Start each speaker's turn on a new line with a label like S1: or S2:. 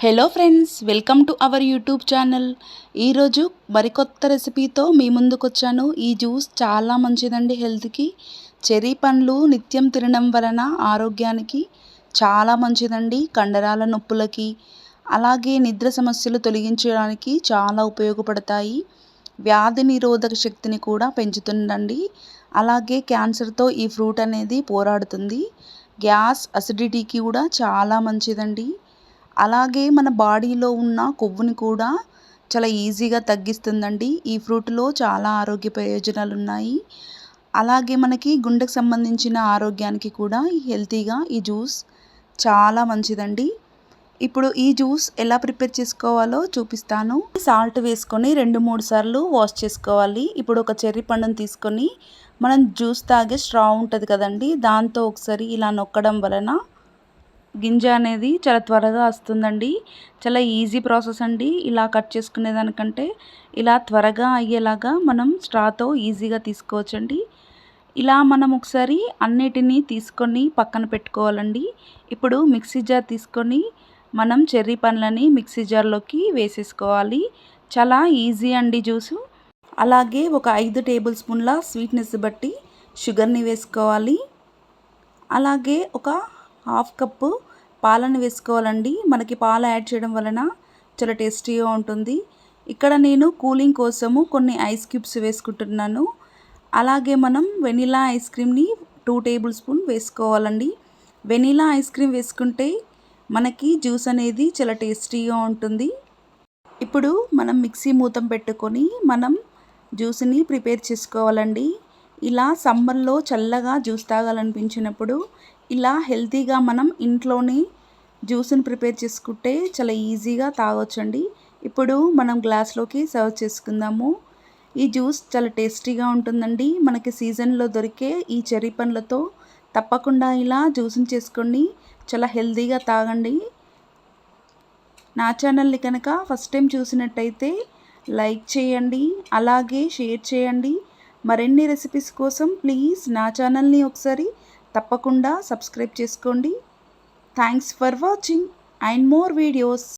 S1: Hello friends welcome to our YouTube channel. ఈరోజు మరికొత్త రెసిపీతో మీ ముందుకు వచ్చాను ఈ జ్యూస్ చాలా మంచిదండి హెల్త్కి. చెర్రీ పండ్లు నిత్యం తినడం వలన ఆరోగ్యానికి చాలా మంచిదండి కండరాల నొప్పులకి అలాగే నిద్ర సమస్యలు తొలగించడానికి చాలా ఉపయోగపడతాయి. వ్యాధి నిరోధక శక్తిని కూడా పెంచుతుందండి. అలాగే క్యాన్సర్తో ఈ ఫ్రూట్ అనేది పోరాడుతుంది. గ్యాస్ అసిడిటీకి కూడా చాలా మంచిదండి. అలాగే మన బాడీలో ఉన్న కొవ్వుని కూడా చాలా ఈజీగా తగ్గిస్తుందండి. ఈ ఫ్రూట్లో చాలా ఆరోగ్య ప్రయోజనాలు ఉన్నాయి. అలాగే మనకి గుండెకు సంబంధించిన ఆరోగ్యానికి కూడా హెల్తీగా ఈ జ్యూస్ చాలా మంచిదండి. ఇప్పుడు ఈ జ్యూస్ ఎలా ప్రిపేర్ చేసుకోవాలో చూపిస్తాను. సాల్ట్ వేసుకొని రెండు మూడు సార్లు వాష్ చేసుకోవాలి. ఇప్పుడు ఒక చెర్రీ పండును తీసుకొని మనం జ్యూస్ తాగే స్ట్రా ఉంటుంది కదండి దాంతో ఒకసారి ఇలా నొక్కడం వలన గింజ అనేది చాలా త్వరగా వస్తుందండి. చాలా ఈజీ ప్రాసెస్ అండి. ఇలా కట్ చేసుకునే దానికంటే ఇలా త్వరగా అయ్యేలాగా మనం స్ట్రాతో ఈజీగా తీసుకోవచ్చండి. ఇలా మనం ఒకసారి అన్నిటినీ తీసుకొని పక్కన పెట్టుకోవాలండి. ఇప్పుడు మిక్సీ జార్ తీసుకొని మనం చెర్రీ పండ్లని మిక్సీ జార్లోకి వేసేసుకోవాలి. చాలా ఈజీ అండి జ్యూసు. అలాగే ఒక ఐదు టేబుల్ స్పూన్ల స్వీట్నెస్ బట్టి షుగర్ని వేసుకోవాలి. అలాగే ఒక హాఫ్ కప్పు పాలను వేసుకోవాలండి. మనకి పాలు యాడ్ చేయడం వలన చాలా టేస్టీగా ఉంటుంది. ఇక్కడ నేను కూలింగ్ కోసము కొన్ని ఐస్ క్యూబ్స్ వేసుకుంటున్నాను. అలాగే మనం వెనిలా ఐస్ క్రీమ్ని టూ టేబుల్ స్పూన్ వేసుకోవాలండి. వెనిలా ఐస్ క్రీమ్ వేసుకుంటే మనకి జ్యూస్ అనేది చాలా టేస్టీగా ఉంటుంది. ఇప్పుడు మనం మిక్సీ మూతం పెట్టుకొని మనం జ్యూస్ని ప్రిపేర్ చేసుకోవాలండి. ఇలా సమ్మర్లో చల్లగా జ్యూస్ తాగాలనిపించినప్పుడు ఇలా హెల్తీగా మనం ఇంట్లోనే జ్యూస్ని ప్రిపేర్ చేసుకుంటే చాలా ఈజీగా తాగొచ్చండి. ఇప్పుడు మనం గ్లాస్లోకి సర్వ్ చేసుకుందాము. ఈ జ్యూస్ చాలా టేస్టీగా ఉంటుందండి. మనకి సీజన్లో దొరికే ఈ చెర్రీ పండ్లతో తప్పకుండా ఇలా జ్యూస్ని చేసుకొని చాలా హెల్తీగా తాగండి. నా ఛానల్ని కనుక ఫస్ట్ టైం చూసినట్టయితే లైక్ చేయండి అలాగే షేర్ చేయండి. మరిన్ని రెసిపీస్ కోసం ప్లీజ్ నా ఛానల్ని ఒకసారి తప్పకుండా సబ్స్క్రైబ్ చేసుకోండి. Thanks for watching and more videos.